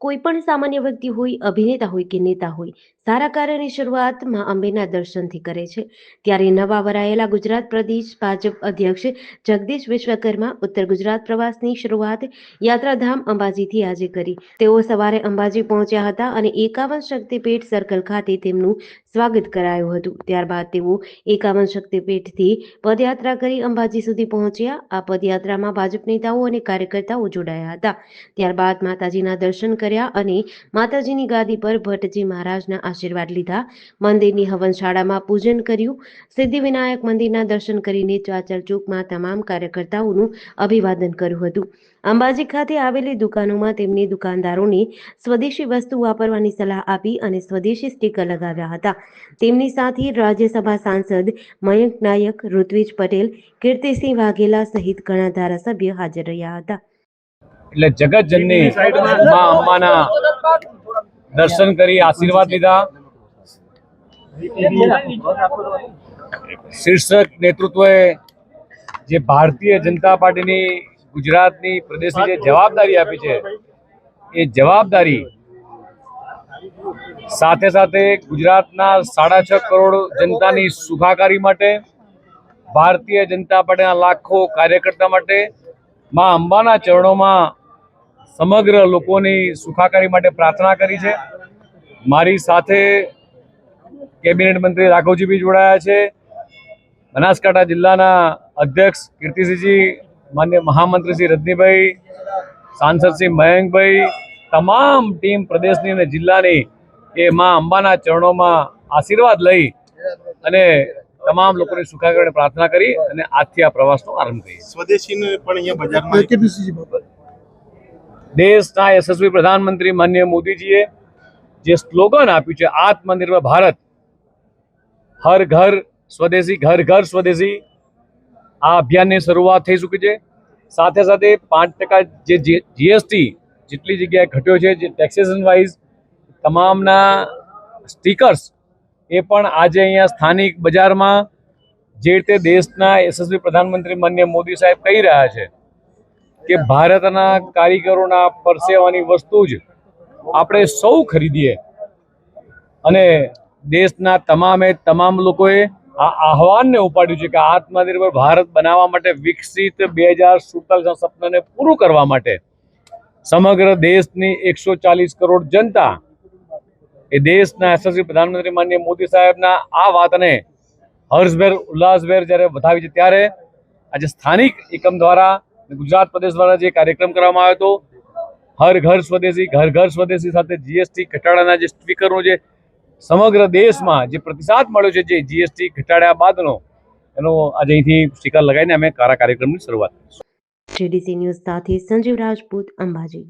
કોઈ પણ સામાન્ય વ્યક્તિ હોય અભિનેતા હોય કે નેતા હોય કાર્યની શરૂઆતમાં અંબેના દર્શનથી કરે છે. ત્યારે નવા વરાયેલા ગુજરાત પ્રદેશ ભાજપ અધ્યક્ષ જગદીશ વિશ્વકર્મા ઉત્તર ગુજરાત પ્રવાસની શરૂઆત યાત્રાધામ અંબાજીથી આજે કરી. તેઓ સવારે અંબાજી પહોંચ્યા હતા અને એકાવન શક્તિપીઠ સર્કલ ખાતે તેમનું સ્વાગત કરાયું હતું. ત્યારબાદ તેઓ એકાવન શક્તિપીઠથી પદયાત્રા કરી અંબાજી સુધી પહોંચ્યા. આ પદયાત્રામાં ભાજપ નેતાઓ અને કાર્યકર્તાઓ જોડાયા હતા. ત્યારબાદ માતાજીના દર્શન કર્યા અને માતાજીની ગાદી પર ભટ્ટજી મહારાજના લીધા. મંદિરની હવનશાળામાં પૂજન કર્યું. સિદ્ધિવિનાયક મંદિરના દર્શન કરીને ચાચર ચોકમાં તમામ કાર્યકર્તાઓનું અભિવાદન કર્યું હતું. અંબાજી ખાતે આવેલી દુકાનોમાં તેમની દુકાનદારોને સ્વદેશી વસ્તુ વાપરવાની સલાહ આપી અને સ્વદેશી સ્ટીકર લગાવ્યા હતા. તેમની સાથે રાજ્યસભા સાંસદ મયંક નાયક, ઋત્વિજ પટેલ, કીર્તિસિંહ વાઘેલા સહિત ઘણા ધારાસભ્ય હાજર રહ્યા હતા. એટલે જગતજનની મા અંબાના દર્શન કરી, આશીર્વાદ લીધા. શીર્ષક નેતૃત્વએ જે ભારતીય જનતા પાર્ટીની ગુજરાતની પ્રદેશની જે જવાબદારી આપી છે, એ જવાબદારી સાથે સાથે ગુજરાતના સાડા છ કરોડ જનતાની સુખાકારી માટે, ભારતીય જનતા પાર્ટીના લાખો કાર્યકર્તા માટે, માં અંબાના ચરણોમાં સમગ્ર લોકોની સુખાકારી માટે પ્રાર્થના કરી છે. મારી સાથે કેબિનેટ મંત્રી રાઘવજી બી જોડાયા છે. બનાસકાંઠા જિલ્લાના અધ્યક્ષ કીર્તિસિંહજી માન્ય મહામંત્રી શ્રી રજનીભાઈ સાંસદ શ્રી મયંકભાઈ તમામ ટીમ પ્રદેશની અને જિલ્લાની એ મા અંબાના ચરણોમાં આશીર્વાદ લઈ અને તમામ લોકોની સુખાકારીની પ્રાર્થના કરી અને આજથી આ પ્રવાસનો આરંભ કરીએ. સ્વદેશીને પણ અહીંયા બજારમાં દેશના યશસ્વી પ્રધાનમંત્રી માનનીય મોદીજીએ જે સ્લોગન આપ્યું છે, આત્મનિર્ભર ભારત, હર ઘર સ્વદેશી, ઘર ઘર સ્વદેશી, આ અભિયાનની શરૂઆત થઈ ચૂકી છે. સાથે સાથે પાંચ ટકા જે જીએસટી જેટલી જગ્યાએ ઘટ્યો છે, જે ટેક્સેશન વાઇઝ તમામના સ્ટીકર્સ એ પણ આજે અહીંયા સ્થાનિક બજારમાં જે રીતે દેશના યશસ્વી પ્રધાનમંત્રી માનનીય મોદી સાહેબ કહી રહ્યા છે. કે ભારતના કારીગરોના પરસેવાની વસ્તુ જ આપણે સૌ ખરીદીએ. અને દેશના તમામે તમામ લોકોએ આ આહવાનને ઉપાડ્યું છે કે આત્મનિર્ભર ભારત બનાવવા માટે વિકસિત બે હજાર સુડતાલીસના સપનાને પૂરું કરવા માટે સમગ્ર દેશની એકસો ચાલીસ કરોડ જનતા એ દેશના યશસ્વી પ્રધાનમંત્રી માનનીય મોદી સાહેબના આ વાતને હર્ષભેર, ઉલ્લાસભેર જ્યારે વધાવી છે, ત્યારે આજે સ્થાનિક એકમ દ્વારા ગુજરાત પ્રદેશ દ્વારા જે કાર્યક્રમ કરવામાં આવ્યો હતો, હર ઘર સ્વદેશી, ઘર ઘર સ્વદેશી સાથે જીએસટી ઘટાડાના જે સ્પીકરનો જે સમગ્ર દેશમાં જે પ્રતિસાદ મળ્યો છે જે જીએસટી ઘટાડ્યા બાદનો, એનો આજે અહીંથી સ્ટીકર લગાવીને અમે કારા કાર્યક્રમની શરૂઆત કરીશું. જીડીસી ન્યૂઝ સાથે સંજીવ રાજપૂત અંબાજી.